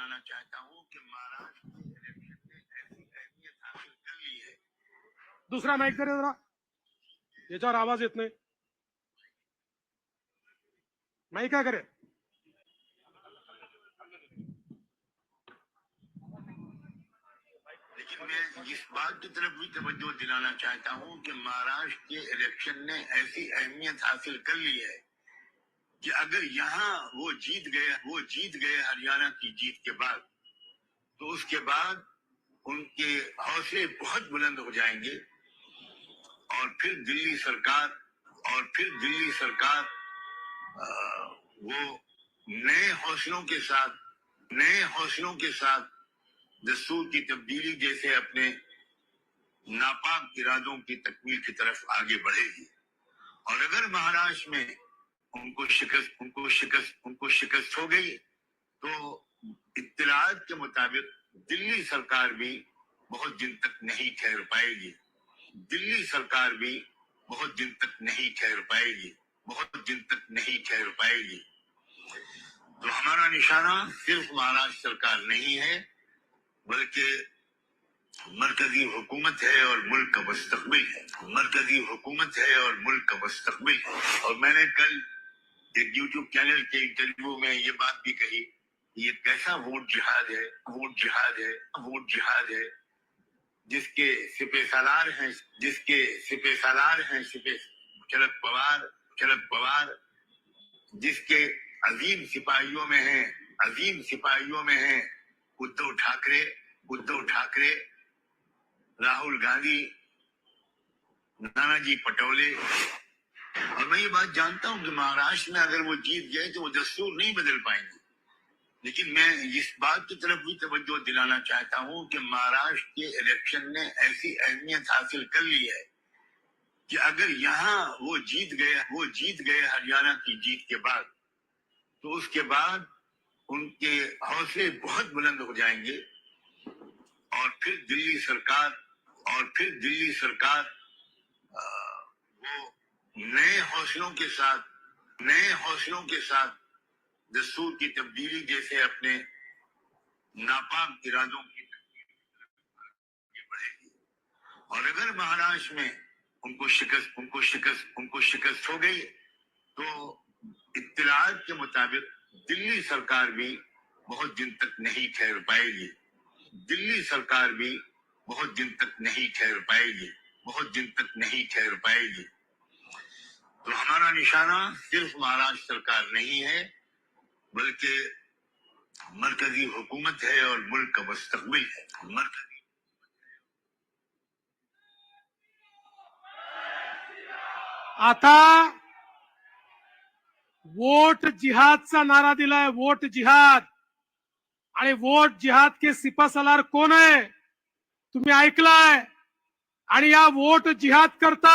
دلانا چاہتا ہوں کہ مہاراج الیکشن حاصل کر لی ہے دوسرا مائک کرے ذرا۔ یہ چار آواز اتنے۔ میں کیا کرے لیکن میں اس بات کی طرف بھی توجہ دلانا چاہتا ہوں کہ مہاراشٹر کے الیکشن نے ایسی اہمیت حاصل کر لی ہے۔ کہ اگر یہاں وہ جیت گئے وہ جیت گئے ہریانہ کی جیت کے بعد، تو اس کے بعد ان کے حوصلے بہت بلند ہو جائیں گے۔ اور پھر دلی سرکار، اور پھر دلی سرکار وہ نئے حوصلوں کے ساتھ، نئے حوصلوں کے ساتھ دستور کی تبدیلی جیسے اپنے ناپاک ارادوں کی تکمیل کی طرف آگے بڑھے گی۔ اور اگر مہاراشٹر میں ان کو شکست، ان کو شکست، ان کو شکست ہو گئی۔ تو اطلاعات کے مطابق دلی سرکار بھی بہت دن تک نہیں ٹھہر پائے گی۔ دلی سرکار بھی بہت دن تک نہیں ٹھہر پائے گی۔ بہت دن تک نہیں ٹھہر پائے گی۔ تو ہمارا نشانہ صرف مہاراشٹر سرکار نہیں ہے، بلکہ مرکزی حکومت ہے اور ملک کا مستقبل ہے۔ مرکزی حکومت ہے اور ملک کا مستقبل ہے۔ اور میں نے کل ایک یوٹیوب چینل کے انٹرویو میں یہ بات بھی کہی یہ کیسا ووٹ جہاد ہے، ووٹ جہاد ہے، ووٹ جہاد ہے۔ جس کے سپہ سالار ہیں، جس کے سپہ سالار ہیں، سپہ شرد پوار شرد پوار۔ جس کے عظیم سپاہیوں میں ہیں، عظیم سپاہیوں میں ہیں۔ ادھو ٹھاکرے ادھو ٹھاکرے۔ راہل گاندھی، نانا جی پٹولے۔ اور میں یہ بات جانتا ہوں کہ مہاراشٹر میں اگر وہ جیت گئے تو وہ دستور نہیں بدل پائیں گے۔ لیکن میں اس بات کی طرف بھی توجہ دلانا چاہتا ہوں کہ مہاراشٹر کے الیکشن نے ایسی اہمیت حاصل کر لی ہے کہ اگر یہاں وہ جیت گئے، وہ جیت گئے ہریانہ کی جیت کے بعد، تو اس کے بعد ان کے حوصلے بہت بلند ہو جائیں گے۔ اور پھر دلی سرکار، اور پھر دلی سرکار نئے حوصلوں کے ساتھ، نئے حوصلوں کے ساتھ دستور کی تبدیلی جیسے اپنے ناپاک ارادوں کی بڑھے گی۔ اور اگر مہاراشٹر میں ان کو شکست، ان کو شکست، ان کو شکست ہو گئی، تو اطلاعات کے مطابق دلی سرکار بھی بہت دن تک نہیں ٹھہر پائے گی۔ دلی سرکار بھی بہت دن تک نہیں ٹھہر پائے گی۔ بہت دن تک نہیں ٹھہر پائے گی۔ تو ہمارا نشانہ صرف مہاراشٹر سرکار نہیں ہے، بلکہ مرکزی حکومت ہے اور ملک کا مستقبل ہے۔ مرکز آتا، ووٹ جہاد چا نارا دلا ہے ووٹ جہاد۔ آنے ووٹ جہاد کے سپا سلار کون ہے؟ تمہیں آئکلا ووٹ جہاد کرتا